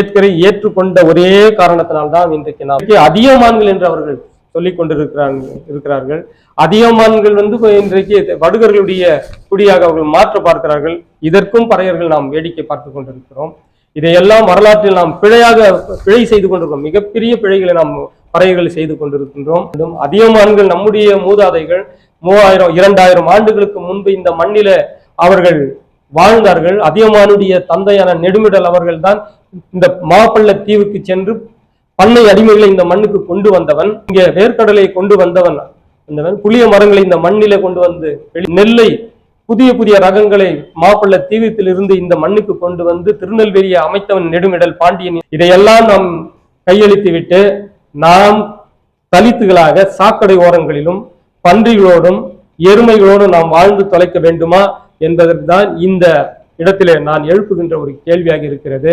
அம்பேத்கரை ஏற்றுக்கொண்ட ஒரே காரணத்தினால்தான் இன்றைக்கு நாம் அதிகமான்கள் என்று அவர்கள் சொல்லிக் கொண்டிருக்கிறார்கள் இருக்கிறார்கள். அதிகமான்கள் வந்து இன்றைக்கு வடுகர்களுடைய குடியாக அவர்கள் மாற்ற பார்க்கிறார்கள். இதற்கும் பறையர்கள் நாம் வேடிக்கை பார்த்து கொண்டிருக்கிறோம். இதையெல்லாம் வரலாற்றில் நாம் பிழையாக பிழை செய்து கொண்டிருக்கிறோம். மிகப்பெரிய பிழைகளை நாம் பறையர்கள் செய்து கொண்டிருக்கின்றோம். அதியமான்கள் அதிகமான்கள் நம்முடைய மூதாதைகள் மூவாயிரம் இரண்டாயிரம் ஆண்டுகளுக்கு முன்பு இந்த மண்ணில அவர்கள் வாழ்ந்தார்கள். அதியமானுடைய தந்தையான நெடுமிடல் அவர்கள் தான் இந்த மாப்பள்ள தீவுக்கு சென்று பண்ணை அடிமைகளை இந்த மண்ணுக்கு கொண்டு வந்தவன். இங்கே வேர்க்கடலை கொண்டு வந்தவன். வந்தவன். புளிய மரங்களை இந்த மண்ணில கொண்டு வந்து நெல்லை புதிய புதிய ரகங்களை மாப்பிள்ள தீவத்தில் இருந்து இந்த மண்ணுக்கு கொண்டு வந்து திருநெல்வேலியை அமைத்தவன் நெடுமிடல் பாண்டியன். இதையெல்லாம் நாம் கையளித்து விட்டு நாம் தலித்துகளாக சாக்கடை ஓரங்களிலும் பன்றிகளோடும் எருமைகளோடும் நாம் வாழ்ந்து தொலைக்க வேண்டுமா? என்பதற்கு தான் இந்த இடத்திலே நான் எழுப்புகின்ற ஒரு கேள்வியாக இருக்கிறது.